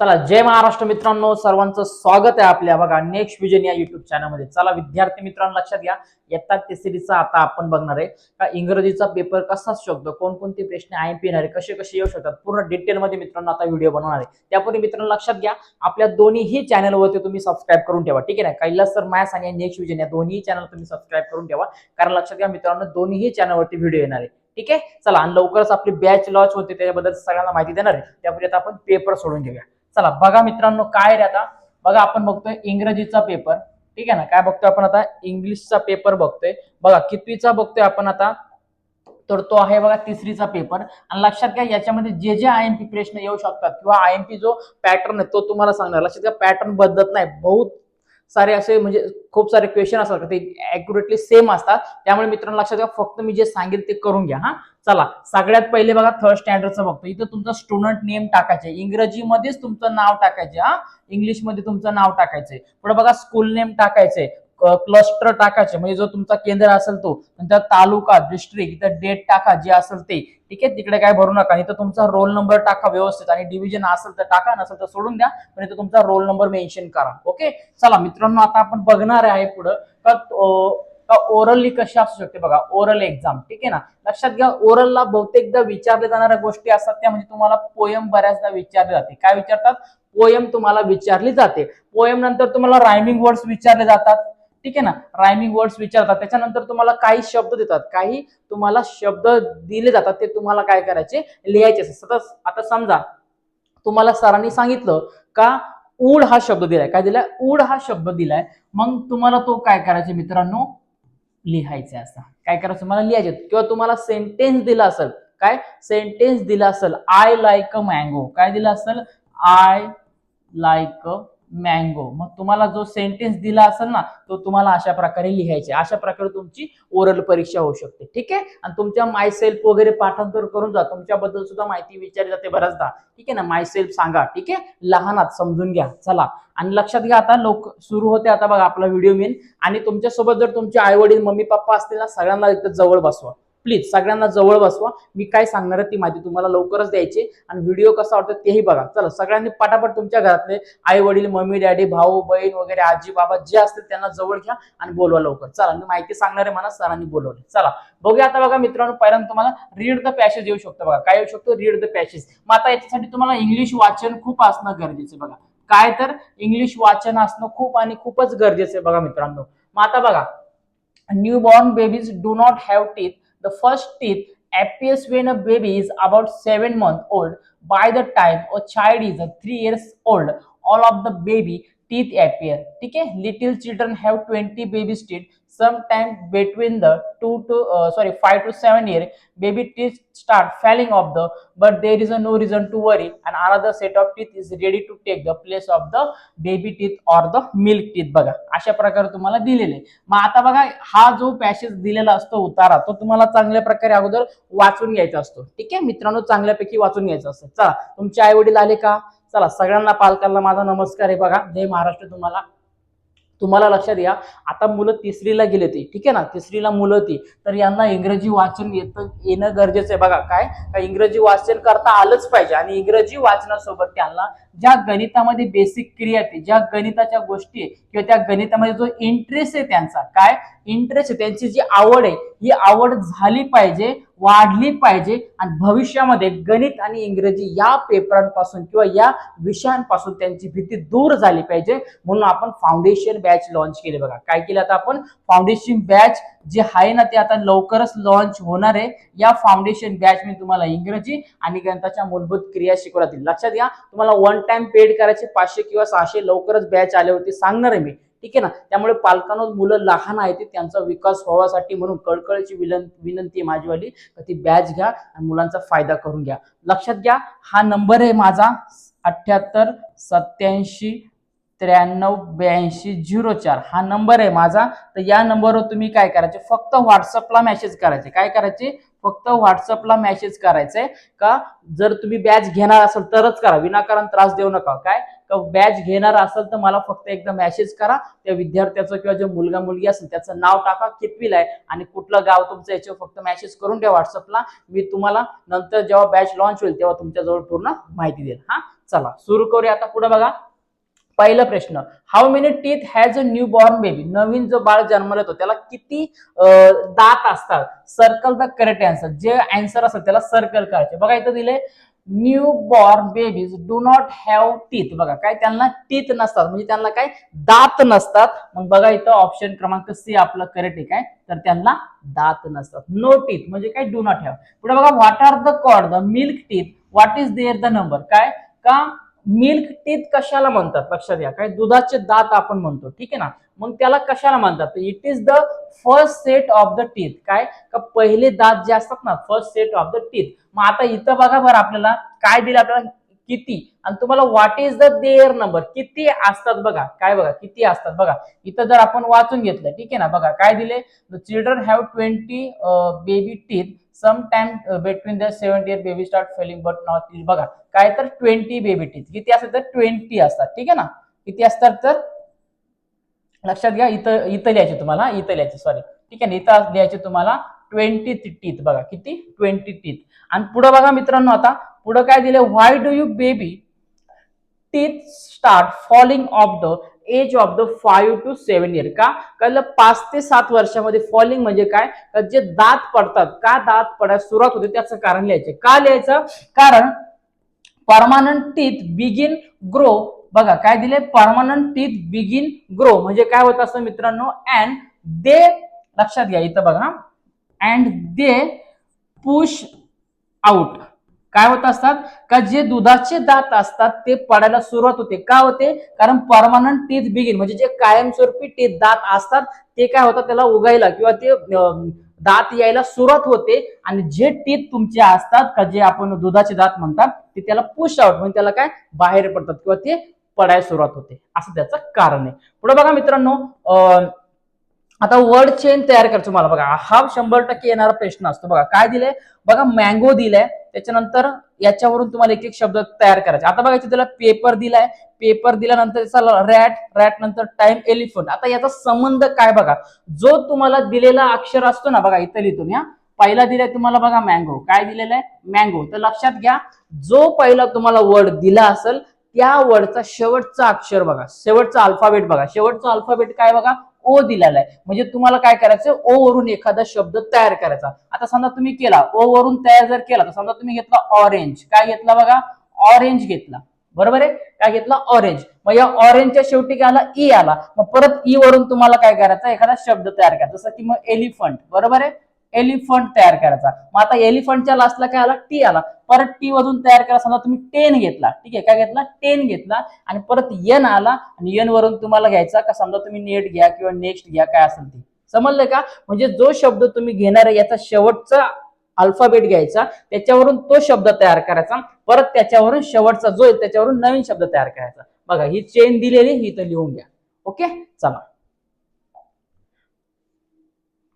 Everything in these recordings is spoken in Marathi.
चला जय महाराष्ट्र मित्रांनो. सर्वांचं स्वागत आहे आपल्या बघा नेक्स्ट विजन या युट्यूब चॅनलमध्ये चला विद्यार्थी मित्रांनो लक्षात घ्या. येतात ते सिरीजचा आता आपण बघणार आहे. का इंग्रजीचा पेपर कसा शकतो? कोणकोणते प्रश्न आय पी येणार आहे? कसे कसे येऊ शकतात? पूर्ण डिटेलमध्ये मित्रांनो आता व्हिडिओ बनवणार आहे. त्यापूर्वी मित्रांनो लक्षात घ्या आपल्या दोन्हीही चॅनलवरती तुम्ही सबस्क्राईब करून ठेवा. ठीक आहे ना? कैलास सर मॅथ्स आणि नेक्स्ट विजन या दोन्ही चॅनल तुम्ही सबस्क्राईब करून ठेवा. कारण लक्षात घ्या मित्रांनो दोन्हीही चॅनलवरती व्हिडिओ येणार आहे. ठीक आहे? चला आणि लवकरच आपली बॅच लॉन्च होते त्याच्याबद्दल सगळ्यांना माहिती देणार आहे. त्यापूर्वी आता आपण पेपर सोडून घेऊया. चला बघा मित्रांनो काय रे आता. बघा आपण बघतोय इंग्रजीचा पेपर ठीक आहे ना? काय बघतोय आपण आता? इंग्लिशचा पेपर बघतोय. बघा कितवीचा बघतोय आपण आता? तर तो आहे बघा तिसरीचा पेपर आणि लक्षात घ्या याच्यामध्ये जे जे आय एम पी प्रश्न येऊ शकतात किंवा आय एम पी जो पॅटर्न आहे तो तुम्हाला सांगणार. लक्षात घ्या पॅटर्न बदलत नाही. बहुत सारे असे म्हणजे खूप सारे क्वेश्चन असतात ते ऍक्युरेटली सेम असतात. त्यामुळे मित्रांनो लक्षात घ्या फक्त मी जे सांगेल ते करून घ्या हा? चला सगळ्यात पहिले बघा थर्ड स्टँडर्डचं बघतो. इथं तुमचं स्टुडंट नेम टाकायचे. इंग्रजीमध्येच तुमचं नाव टाकायचे हा? इंग्लिशमध्ये तुमचं नाव टाकायचंय पुढे बघा स्कूल नेम टाकायचंय क्लस्टर टाकायचे. म्हणजे जो तुमचा केंद्र असेल तो नंतर तालुका डिस्ट्रिक्ट इथं डेट टाका जे असेल ते. ठीक आहे? तिकडे काय भरू नका. इथं तुमचा रोल नंबर टाका व्यवस्थित आणि डिव्हिजन असेल तर टाका नसेल तर सोडून द्या. पण इथं तुमचा रोल नंबर मेन्शन करा. ओके चला मित्रांनो आता आपण बघणार आहे पुढं का ओरलली का ओरली कशी असू शकते बघा. ओरल एक्झाम ठीक आहे ना? लक्षात घ्या ओरलला बहुतेकदा विचारल्या जाणाऱ्या गोष्टी असतात त्या म्हणजे तुम्हाला पोयम बऱ्याचदा विचारले जाते. काय विचारतात? पोयम तुम्हाला विचारली जाते. पोयम नंतर तुम्हाला रायमिंग वर्ड्स विचारले जातात. ठीक आहे ना? रायमिंग वर्ड्स विचारतात. त्याच्यानंतर तुम्हाला काही शब्द देतात. काही तुम्हाला शब्द दिले जातात. ते तुम्हाला काय करायचे? लिहायचे असतात. आता आता समजा तुम्हाला सरांनी सांगितलं का ऊड हा शब्द दिलाय. काय दिलाय? ऊड हा शब्द दिलाय. मग तुम्हाला तो काय करायचे मित्रांनो? लिहायचे असा काय करायचं? तुम्हाला लिहायचे किंवा तुम्हाला सेंटेन्स दिला असेल. काय? सेंटेन्स दिला असेल. आय लाईक अ मँगो काय दिला असेल? आय लाईक अ मँगो मग तुम्हाला जो सेंटेन्स दिला असेल ना तो तुम्हाला अशा प्रकारे लिहायचे. अशा प्रकारे तुमची ओरल परीक्षा होऊ शकते. ठीक आहे? आणि तुमच्या माय सेल्फ वगैरे पाठांतर करून जा. तुमच्याबद्दल सुद्धा माहिती विचारली जाते बऱ्याचदा. ठीक आहे ना? माय सेल्फ सांगा. ठीक आहे? लहानात समजून घ्या. चला. आणि लक्षात घ्या आता लोक सुरू होते आता बघा आपला व्हिडिओ मेन आणि तुमच्यासोबत जर तुमचे आई वडील मम्मी पप्पा असतील ना सगळ्यांना एकदा जवळ बसवा. प्लीज सगळ्यांना जवळ बसवा. मी काय सांगणार आहे ती माहिती तुम्हाला लवकरच द्यायची. आणि व्हिडिओ कसा वाटतो तेही बघा. चला सगळ्यांनी पटापट तुमच्या घरातले आई वडील मम्मी डॅडी भाऊ बहीण वगैरे आजी बाबा जे असतील त्यांना जवळ घ्या आणि बोलवा लवकर. चला मी माहिती सांगणार आहे मला सरांनी बोलवले. चला बघूया आता बघा मित्रांनो पहिल्यांदा तुम्हाला रीड द पॅसेज येऊ शकतो बघा. काय येऊ शकतो? रीड द पॅसेज मग आता याच्यासाठी तुम्हाला इंग्लिश वाचन खूप असणं गरजेचं आहे बघा. काय तर इंग्लिश वाचन असणं खूप आणि खूपच गरजेचं आहे बघा मित्रांनो. मग आता बघा new born babies do not have teeth the first teeth appears when a baby is about 7 months old. By the time a child is 3 years old, all of the baby teeth appear. Okay, little children have 20 baby teeth. Sometime between the two to uh, sorry five to seven year baby teeth start falling off the but there is a no reason to worry and another set of teeth is ready to take the place of the baby teeth or the milk teeth बघा अशा प्रकारे तुम्हाला दिलेले मग आता बघा हा जो पॅसेज दिलेला असतो उतारा तो तुम्हाला चांगल्या प्रकारे अगोदर वाचून घ्यायचा असतो ठीक आहे मित्रांनो चांगल्यापैकी वाचून घ्यायचा असतो चला तुमचे आई वडील आले का चला सगळ्यांना पालकांना माझा नमस्कार आहे बघा जय महाराष्ट्र तुम्हाला तुम्हाला लक्षात या. आता मुलं तिसरीला गेले ती ठीक आहे ना? तिसरीला मुलं ती. तर यांना इंग्रजी वाचन येतं येणं गरजेचं आहे. बघा काय? का इंग्रजी वाचन करता आलंच पाहिजे आणि इंग्रजी वाचनासोबत त्यांना ज्या गणितामध्ये बेसिक क्रिया आहेत ज्या गणिताच्या गोष्टी किंवा त्या गणितामध्ये जो इंटरेस्ट आहे त्यांचा काय? इंटरेस्ट आहे. त्यांची जी आवड आहे ही आवड झाली पाहिजे वाढली पाहिजे आणि भविष्यामध्ये गणित आणि इंग्रजी या पेपरांपासून किंवा या विषयांपासून त्यांची भीती दूर झाली पाहिजे. म्हणून आपण फाउंडेशन बॅच लॉन्च केले बघा. काय केलं आता आपण? फाउंडेशन बॅच जे आहे ना ते आता लवकरच लॉन्च होणार आहे. या फाउंडेशन बॅच मी तुम्हाला इंग्रजी आणि गणिताच्या मूलभूत क्रिया शिकवल्या. येईल लक्षात घ्या तुम्हाला वन टाइम पेड करायचे पाचशे किंवा सहाशे लवकरच बॅच आले होते सांगणार आहे मी. ठीक आहे ना? त्यामुळे पालकांवर मुलं लहान आहेत त्यांचा विकास व्हावासाठी म्हणून कळकळीची विलन विनंती आहे माझीवाली तर ती बॅच घ्या आणि मुलांचा फायदा करून घ्या. लक्षात घ्या हा नंबर आहे माझा अठ्ठ्याहत्तर सत्याऐंशी त्र्याण्णव ब्याऐंशी झिरो चार. हा नंबर आहे माझा. तर या नंबरवर तुम्ही काय करायचे? फक्त व्हॉट्सअपला मेसेज करायचे. काय करायचे? फक्त व्हॉट्सअपला मेसेज करायचंय का जर तुम्ही बॅच घेणार असाल तरच करा. विनाकारण त्रास देऊ नका. काय? बॅच घेणार असेल तर मला फक्त एकदा मेसेज करा. त्या विद्यार्थ्याचं किंवा जे मुलगा मुलगी असेल त्याचं नाव टाका कितवीला आहे आणि कुठलं गाव तुमचं याच्यावर फक्त मेसेज करून द्या व्हॉट्सअपला मी तुम्हाला नंतर जेव्हा बॅच लॉन्च होईल तेव्हा तुमच्याजवळ पूर्ण माहिती देईल. हा? चला सुरू करूया आता पुढे बघा. पहिला प्रश्न how many teeth has a new born baby नवीन जो बाळ जन्मला येतो त्याला किती दात असतात? सर्कल द करेक्ट आन्सर जे आन्सर असेल त्याला सर्कल करायचे. बघा इथं दिले new born babies do not have teeth बघा काय त्यांना टीथ नसतात. म्हणजे त्यांना काय? दात नसतात. मग बघा इथं ऑप्शन क्रमांक सी आपलं करेक्ट आहे काय? तर त्यांना दात नसतात. नो टीथ म्हणजे काय? डू नॉट हॅव पुढे बघा what are the called the milk teeth what is there the number काय? का? मिल्क टीथ कशाला म्हणतात? लक्षात घ्या. काय? दुधाचे दात आपण म्हणतो. ठीक आहे ना? मग त्याला कशाला म्हणतात? It is the first set of the teeth काय? का पहिले दात जे असतात ना first set of the teeth मग आता इथं बघा बरं आपल्याला काय दिलं आपल्याला? किती? आणि तुम्हाला what is the there number किती असतात बघा. काय बघा? किती असतात बघा. इथं जर आपण वाचून घेतलं ठीक आहे ना? बघा काय दिले? The children have twenty baby teeth some time between the seventy year baby start falling but not बघा. काय तर ट्वेंटी बेबी टीथ किती असतात तर? ट्वेंटी असतात. ठीक आहे ना? किती असतात तर? लक्षात घ्या इथं इथं लिहायचे तुम्हाला इथं लिहायचे सॉरी ठीक आहे ना इथं लिहायचे तुम्हाला ट्वेंटी टीथ बघा किती? ट्वेंटी टीथ आणि पुढे बघा मित्रांनो आता पुढे काय दिले? Why do you baby teeth start falling off the age of the five to seven year का? कारण पाच ते सात वर्षामध्ये फॉलिंग म्हणजे काय? तर जे दात पडतात का दात पडायला सुरुवात होते त्याचं कारण लिहायचे. का लिहायचं? कारण परमानंट टीथ बिगिन ग्रो बघा काय दिले? परमानंट टीथ बिगिन ग्रो म्हणजे काय होत असतं मित्रांनो? अँड दे लक्षात घ्या इथं बघा. अँड दे पुश आउट काय होत असतात? का जे दुधाचे दात असतात ते पडायला सुरुवात होते. का होते? कारण परमानंट टीथ बिगिन म्हणजे जे कायमस्वरूपी टीथ दात असतात ते काय होतात? त्याला उगायला किंवा ते दात यायला सुरुवात होते. आणि जे टीथ तुमचे असतात का जे आपण दुधाचे दात म्हणतात ते त्याला पुश आउट म्हणजे त्याला काय? बाहेर पडतात. किंवा ते पडायला सुरुवात होते. असं त्याचं कारण आहे. पुढे बघा मित्रांनो आता वर्ड चेन तयार करायचं तुम्हाला. बघा हा शंभर टक्के येणारा प्रश्न असतो. बघा काय दिलंय? बघा मँगो दिलाय. त्याच्यानंतर याच्यावरून तुम्हाला एक एक शब्द तयार करायचे. आता बघा त्याला पेपर दिलाय. पेपर दिल्यानंतर त्याचा रॅट रॅट नंतर टाइम एलिफंट आता याचा संबंध काय बघा? जो तुम्हाला दिलेला अक्षर असतो ना बघा इथं लिहितो मी हा. पहिला दिलाय तुम्हाला बघा मँगो काय दिलेला आहे? मँगो तर लक्षात घ्या जो पहिला तुम्हाला वर्ड दिला असेल त्या वर्डचा शेवटचा अक्षर बघा शेवटचा अल्फाबेट बघा. शेवटचा अल्फाबेट काय बघा? ओ दिलेला आहे. म्हणजे तुम्हाला काय करायचं ओ वरून एखादा शब्द तयार करायचा. आता समजा तुम्ही केला ओ वरून तयार जर केला तर समजा तुम्ही घेतला ऑरेंज काय घेतला बघा? ऑरेंज घेतला. बरोबर आहे? काय घेतला? ऑरेंज मग या ऑरेंजच्या शेवटी काय आला? ई आला. मग परत ई वरून तुम्हाला काय करायचं? एखादा शब्द तयार करायचा. जसं की मग एलिफंट बरोबर आहे? एलिफंट तयार करायचा. मग आता एलिफंटच्या लास्टला काय आला? टी आला. परत टी वरून तयार करा समजा तुम्ही टेन घेतला. ठीक आहे? काय घेतला? टेन घेतला. आणि परत यन आला. आणि यन वरून तुम्हाला घ्यायचा का? समजा तुम्ही नेट घ्या किंवा नेक्स्ट घ्या. काय असेल ते. समजलं का? म्हणजे जो शब्द तुम्ही घेणार आहे याचा शेवटचा अल्फाबेट घ्यायचा. त्याच्यावरून तो शब्द तयार करायचा. परत त्याच्यावरून शेवटचा जो आहे त्याच्यावरून नवीन शब्द तयार करायचा. बघा ही चेन दिलेली ही तर लिहून घ्या. ओके? चला.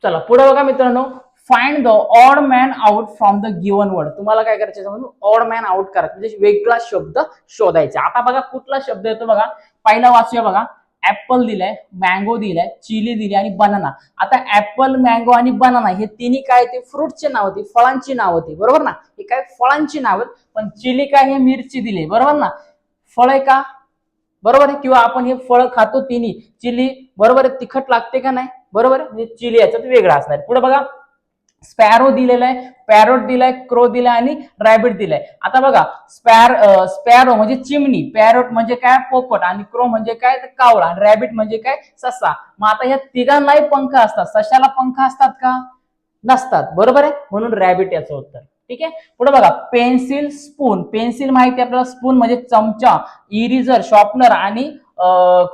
चला पुढे बघा मित्रांनो. Find the odd man out from the given word तुम्हाला काय करायचं म्हणून ऑड मॅन आउट करायचं म्हणजे वेगळा शब्द शोधायचा आता बघा कुठला शब्द येतो बघा? पहिला वाचूया बघा. ऍपल दिलाय मँगो दिलाय चिली दिली आणि बनाना आता ऍपल मँगो आणि बनाना हे तिन्ही काय ते? फ्रुटचे नाव होती फळांची नाव होती बरोबर ना? हे काय? फळांची नाव आहेत. पण चिली काय हे मिरची दिली बरोबर ना? फळ आहे का? बरोबर आहे? किंवा आपण हे फळ खातो तिन्ही. चिली बरोबर आहे? तिखट लागते का नाही? बरोबर आहे? चिली याच्यात वेगळा असणार पुढे बघा. स्पॅरो दिलेला आहे पॅरोट दिलाय क्रो दिलाय आणि रॅबिट दिलाय. आता बघा स्पॅर स्पॅरो म्हणजे चिमणी पॅरोट म्हणजे काय? पोपट आणि क्रो म्हणजे काय? कावळा आणि रॅबिट म्हणजे काय? ससा. मग आता ह्या तिघांनाही पंख असतात. सशाला पंख असतात का? नसतात. बरोबर आहे? म्हणून रॅबिट याचं उत्तर. ठीक आहे? पुढे बघा पेन्सिल स्पून. पेन्सिल माहिती आहे आपल्याला? स्पून म्हणजे चमचा इरिझर शॉर्पनर आणि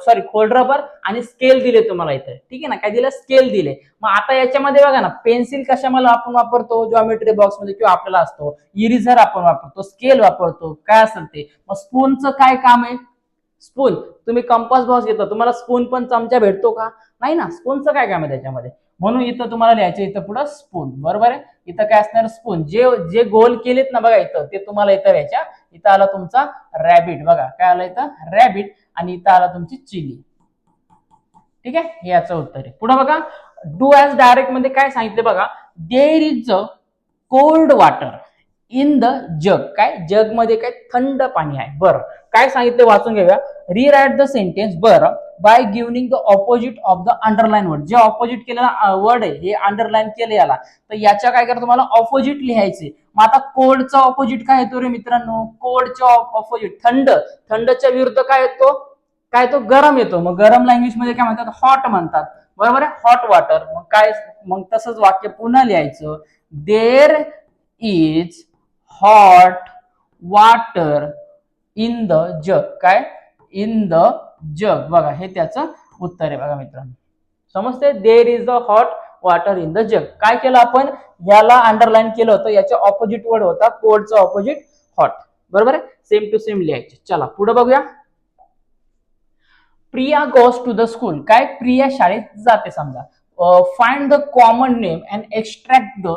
सॉरी खोल्ड रबर आणि स्केल दिले तुम्हाला इथे. ठीक आहे ना? काय दिलं? स्केल दिले. मग आता याच्यामध्ये बघा ना पेन्सिल कशामध्ये आपण वापरतो? जॉमेट्री बॉक्समध्ये किंवा आपल्याला असतो. इरिझर आपण वापरतो. स्केल वापरतो. काय असेल ते? मग स्पूनचं काय काम आहे? स्पून तुम्ही कंपास बॉक्स घेता. तुम्हाला स्पून पण चमचा भेटतो का? नाही ना? स्पूनचं काय काम आहे त्याच्यामध्ये? म्हणून इथं तुम्हाला लिहायचं इथं पुढं स्पून बरोबर आहे? इथं काय असणार? स्पून जे जे गोल केलेत ना बघा इथं ते तुम्हाला इथं लिहायच्या. इथं आला तुमचा रॅबिट बघा काय आलं इथं? रॅबिट आणि इथं आला तुमची चिली ठीक आहे? याचं उत्तर आहे. पुढे बघा. डू ॲज डायरेक्टमध्ये काय सांगितलं बघा? There is a cold water in the jug काय? जगमध्ये काय? थंड पाणी आहे. बरं. काय सांगितलं वाचून घेऊया. रिराईट द सेंटेन्स बरं. By giving the opposite of the underline word जे ऑपोजिट केलेला वर्ड आहे हे अंडरलाईन केले याला. तर याच्या काय करा तुम्हाला? ऑपोजिट लिहायचे मग आता कोल्डचा ऑपोजिट काय येतो रे मित्रांनो? कोल्डच्या ऑपोजिट थंड. थंडच्या विरुद्ध काय येतो? काय तो गरम येतो. मग गरम लँग्वेजमध्ये काय म्हणतात? हॉट म्हणतात. बरोबर आहे? हॉट वॉटर मग काय? मग तसंच वाक्य पुन्हा लिहायचं. There is hot water in the jug काय? इन द जग बघा हे त्याचं उत्तर आहे बघा मित्रांनो. समजते there is the hot water in the jug काय केलं आपण? याला अंडरलाईन केलं होतं. याच्या ऑपोजिट वर्ड होता. कोडचा ऑपोजिट हॉट बरोबर आहे? सेम टू सेम लिहायचे. चला पुढे बघूया. Priya goes to the school काय? प्रिया शाळेत जाते समजा. Find the common name and extract the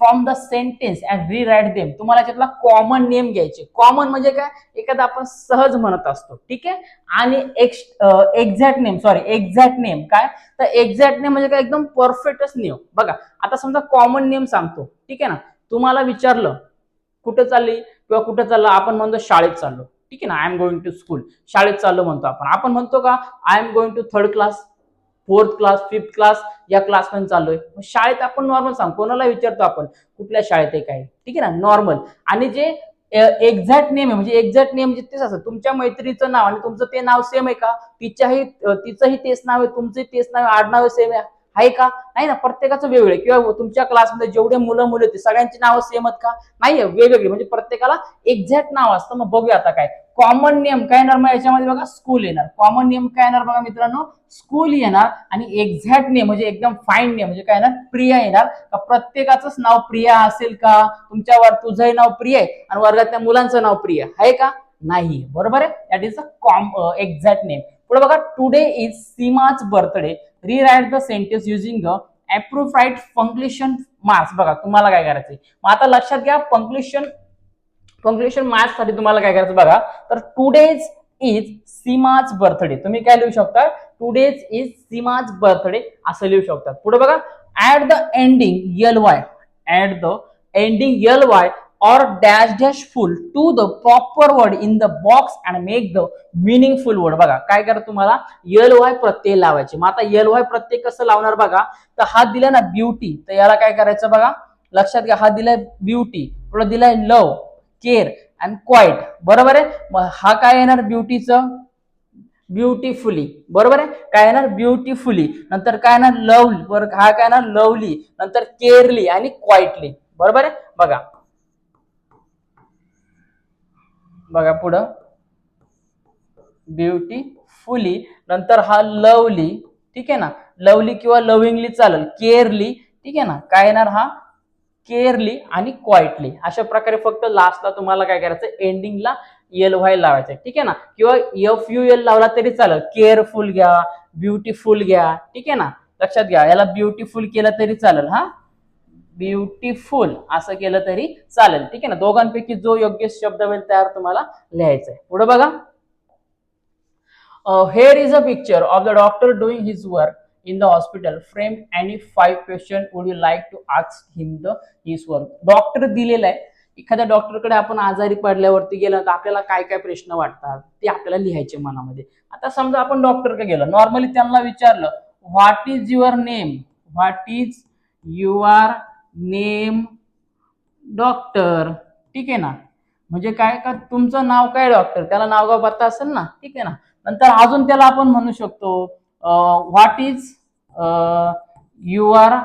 from the sentence and rewrite them तुम्हाला त्यातला कॉमन नेम घ्यायचे. कॉमन म्हणजे काय? एखादा आपण सहज म्हणत असतो. ठीक आहे? आणि exact name sorry exact name काय? तर एक्झॅक्ट नेम म्हणजे काय? एकदम परफेक्टच नेम बघा आता समजा कॉमन नेम सांगतो. ठीक आहे ना? तुम्हाला विचारलं कुठं चालली? किंवा कुठं चाललं? आपण म्हणतो शाळेत चाललो. ठीक आहे ना? I am going to school शाळेत चाललो म्हणतो आपण. आपण म्हणतो का I am going to third class fourth class fifth class या क्लासमध्ये चाललोय. मग शाळेत आपण नॉर्मल सांग. कोणाला विचारतो आपण? कुठल्या शाळेत आहे काय? ठीक आहे ना? नॉर्मल आणि जे एक्झॅक्ट नेम आहे म्हणजे एक्झॅक्ट नेम म्हणजे तेच असतं. तुमच्या मैत्रीचं नाव आणि तुमचं ते नाव सेम आहे का? तिच्याही तिचंही तेच नाव आहे तुमचंही तेच नाव आहे आडनाव सेम आहे. आहे का? नाही ना प्रत्येकाचं वेगवेगळे. किंवा तुमच्या क्लासमध्ये जेवढे मुलं मुलं होते सगळ्यांची नावं सेम आहेत का? नाही वेगवेगळी. म्हणजे प्रत्येकाला एक्झॅक्ट नाव असतं. मग बघूया आता काय. कॉमन नेम काय येणार? मग याच्यामध्ये बघा स्कूल येणार. कॉमन नेम काय येणार बघा मित्रांनो? स्कूल येणार आणि एक्झॅक्ट नेम म्हणजे एकदम फाईन नेम म्हणजे काय येणार? प्रिया येणार. का प्रत्येकाचंच नाव प्रिया असेल का? तुमच्यावर तुझंही नाव प्रिया आहे आणि वर्गातल्या मुलांचं नाव प्रिया आहे. का? नाही. बरोबर आहे? That is a common exact name पुढे बघा today is सीमाच birthday rewrite the sentence using a appropriate punctuation marks बघा तुम्हाला काय करायचंय? मग आता लक्षात घ्या पंक्लेशन पंक्लेशन मार्क्ससाठी तुम्हाला काय करायचं बघा? तर टुडेज इज सीमाच बर्थडे तुम्ही काय लिहू शकता? टुडेज इज सीमाज बर्थडे असं लिहू शकतात पुढे बघा at the ending L Y at the ending L Y or dash dash full to the proper word in the box and make the meaningful word. बघा काय करा तुम्हाला? यल वाय प्रत्यय लावायचे. मग आता यल वाय प्रत्यय कसं लावणार बघा? तर हा दिला ना ब्युटी तर याला काय करायचं बघा? लक्षात घ्या हा दिलाय ब्युटी पुढे दिलाय लव केअर अँड क्वाईट बरोबर आहे? मग हा काय येणार ब्युटीचं ब्युटिफुली बरोबर आहे? काय येणार? ब्युटिफुली नंतर काय येणार? लवली बरं हा काय येणार? लवली नंतर केअरली आणि क्वाईटली बरोबर आहे? बघा. बघा पुढं. ब्युटीफुली नंतर हा लवली ठीक आहे ना? लवली किंवा लविंगली चालेल. केअरली ठीक आहे ना? काय येणार हा? केअरली आणि क्वाईटली अशा प्रकारे फक्त लास्टला तुम्हाला काय करायचं एंडिंगला एल व्हाय लावायचं ठीक आहे ना? किंवा एफ यू एल लावला तरी चालेल. केअरफुल घ्या. ब्युटीफुल घ्या. ठीक आहे ना? लक्षात घ्या. याला ब्युटीफुल केलं तरी चालेल हा? ब्युटिफुल असं केलं तरी चालेल. ठीक आहे ना? दोघांपैकी जो योग्य शब्द होईल त्यावर तुम्हाला लिहायचं आहे पुढे बघा. Here is a picture of the doctor doing his work in the hospital frame any five question would you like to ask him the his work doctor दिलेला आहे. एखाद्या डॉक्टरकडे आपण आजारी पडल्यावरती गेलो तर आपल्याला काय काय प्रश्न वाटतात ते आपल्याला लिहायचे मनामध्ये. आता समजा आपण डॉक्टरकडे गेलो. नॉर्मली त्यांना विचारलं what is your name what is your name doctor ठीक आहे ना? म्हणजे काय का तुमचं नाव काय डॉक्टर? त्याला नावगाव पत्ता असेल ना? ठीक आहे ना? नंतर अजून त्याला आपण म्हणू शकतो व्हॉट इज युअर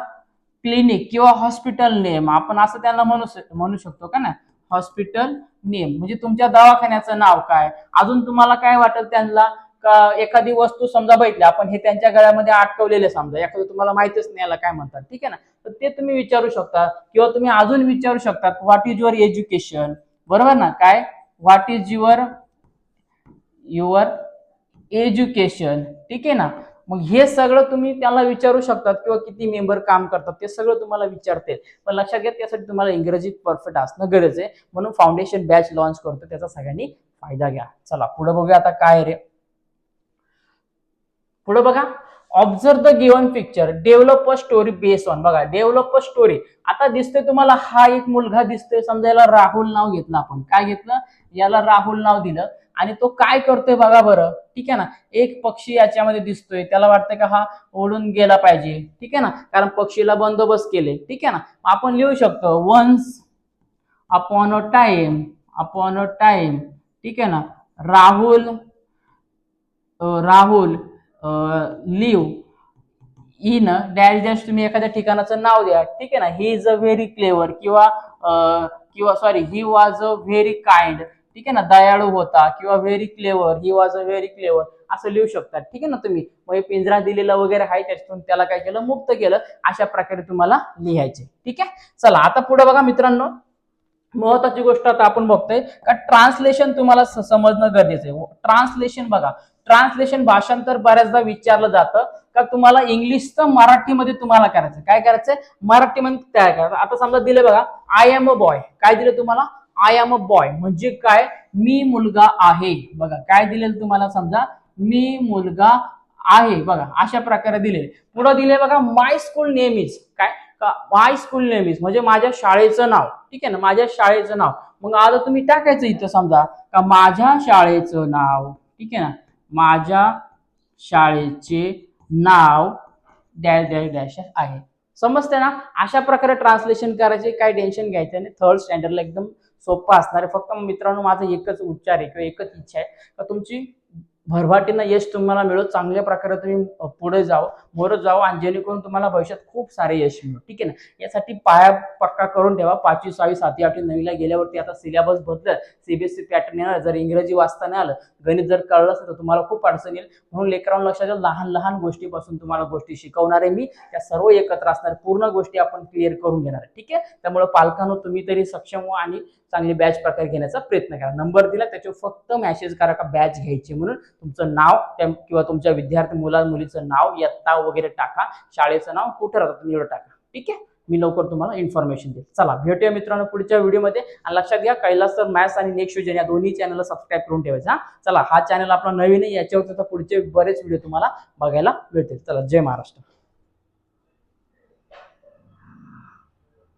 क्लिनिक किंवा हॉस्पिटल नेम आपण असं त्यांना म्हणू म्हणू शकतो का ना हॉस्पिटल नेम म्हणजे तुमच्या दवाखान्याचं नाव काय? अजून तुम्हाला काय वाटेल त्यांना? एखादी वस्तू समजा बघितली आपण हे त्यांच्या गळ्यामध्ये अटकवलेले समजा एखादं तुम्हाला माहितीच नाही याला काय म्हणतात ठीक आहे ना? तर ते तुम्ही विचारू शकता किंवा तुम्ही अजून विचारू शकतात व्हॉट इज युअर एज्युकेशन बरोबर ना? काय? What is your your education ठीक आहे ना? मग हे सगळं तुम्ही त्याला विचारू शकतात किंवा किती मेंबर काम करतात ते सगळं तुम्हाला विचारते पण लक्षात घ्या त्यासाठी तुम्हाला इंग्रजी परफेक्ट असणं गरज आहे. म्हणून फाउंडेशन बॅच लॉन्च करतो त्याचा सगळ्यांनी फायदा घ्या. चला पुढे बघूया आता काय रे. पुढे बघा. Observe the given picture develop a story base on बघा डेव्हलप अ स्टोरी आता दिसतोय तुम्हाला हा एक मुलगा दिसतोय. समजा याला राहुल नाव घेतलं आपण. काय घेतलं? याला राहुल नाव दिलं. आणि तो काय करतोय बघा बरं. ठीक आहे ना? एक पक्षी याच्यामध्ये दिसतोय. त्याला वाटतं का हा ओढून गेला पाहिजे. ठीक आहे ना? कारण पक्षीला बंदोबस्त केले. ठीक आहे ना? आपण लिहू शकतो. Once upon a time upon a time ठीक आहे ना? Rahul Rahul live. In dash dash तुम्ही एखाद्या ठिकाणाचं नाव द्या. ठीक आहे ना? He is a very clever किंवा किंवा sorry he was a very kind ठीक आहे ना? दयाळू होता किंवा very clever he was a very clever असं लिहू शकतात ठीक आहे ना तुम्ही? मग हे पिंजरा दिलेला वगैरे आहे त्याच्यातून त्याला काय केलं? मुक्त केलं. अशा प्रकारे तुम्हाला लिहायचे. ठीक आहे? चला आता पुढे बघा मित्रांनो. महत्वाची गोष्ट आता आपण बघतोय का ट्रान्सलेशन तुम्हाला समजणं गरजेचं आहे. ट्रान्सलेशन बघा. ट्रान्सलेशन भाषांतर बऱ्याचदा विचारलं जातं का तुम्हाला इंग्लिशचं मराठीमध्ये तुम्हाला करायचं काय करायचंय? मराठीमध्ये तयार करायचं. आता समजा दिले बघा आय एम अ बॉय काय दिलं तुम्हाला? आय एम अ बॉय म्हणजे काय? मी मुलगा आहे. बघा काय दिलेलं तुम्हाला समजा? मी मुलगा आहे. बघा अशा प्रकारे दिले पुढे दिले बघा माय स्कूल नेम इज काय? माय स्कूल नेम इज म्हणजे माझ्या शाळेचं नाव. ठीक आहे ना? माझ्या शाळेचं नाव. मग आता तुम्ही टाकायचं इथं समजा. का माझ्या शाळेचं नाव? ठीक आहे ना? माझ्या शाळेचे नाव डॅश डॅश डॅश आहे. समजते ना? अशा प्रकारे ट्रान्सलेशन करायचे काय टेन्शन घ्यायचं आणि थर्ड स्टँडर्डला एकदम सोपं असणार आहे. फक्त मित्रांनो माझं एकच उच्चार आहे किंवा एकच इच्छा आहे. का तुमची भरभाटीनं यश तुम्हाला मिळो चांगल्या प्रकारे तुम्ही पुढे जावं. मोरत जावं आणि जेणेकरून तुम्हाला भविष्यात खूप सारे यश मिळो ठीक आहे ना? यासाठी पाया पक्का करून ठेवा. पाचवी सहावी सातवी आठवी नवीला गेल्यावरती आता सिलेबस बदलत सीबीएसई पॅटर्न येणार. जर इंग्रजी वाचता नाही आलं गणित जर कळलं असेल तर तुम्हाला खूप अडचण येईल. म्हणून लेकरांना लक्षात घ्या लहान लहान गोष्टीपासून तुम्हाला गोष्टी शिकवणार आहे मी. त्या सर्व एकत्र असणार पूर्ण गोष्टी आपण क्लिअर करून घेणार आहे. ठीक आहे? त्यामुळे पालकांनो तुम्ही तरी सक्षम व्हा आणि चांगली बॅच प्रकारे घेण्याचा प्रयत्न करा. नंबर दिला त्याच्यावर फक्त मॅसेज करा का बॅच घ्यायची म्हणून. तुमचं नाव त्या- किंवा तुमच्या विद्यार्थी मुला मुलीचं नाव यत्ता वगैरे टाका. शाळेचं नाव कुठं राहतं तुम्ही एवढं टाका. ठीक आहे? मी लवकर तुम्हाला इन्फॉर्मेशन देईल. चला भेटूया मित्रांनो पुढच्या व्हिडिओमध्ये. आणि लक्षात घ्या कैलास सर मॅथ्स आणि नेक्स्ट विजन या दोन्ही चॅनलला सबस्क्राईब करून ठेवायचा चला हा चॅनल आपला नवीन आहे याच्यावरती पुढचे बरेच व्हिडिओ तुम्हाला बघायला भेटेल. चला जय महाराष्ट्र.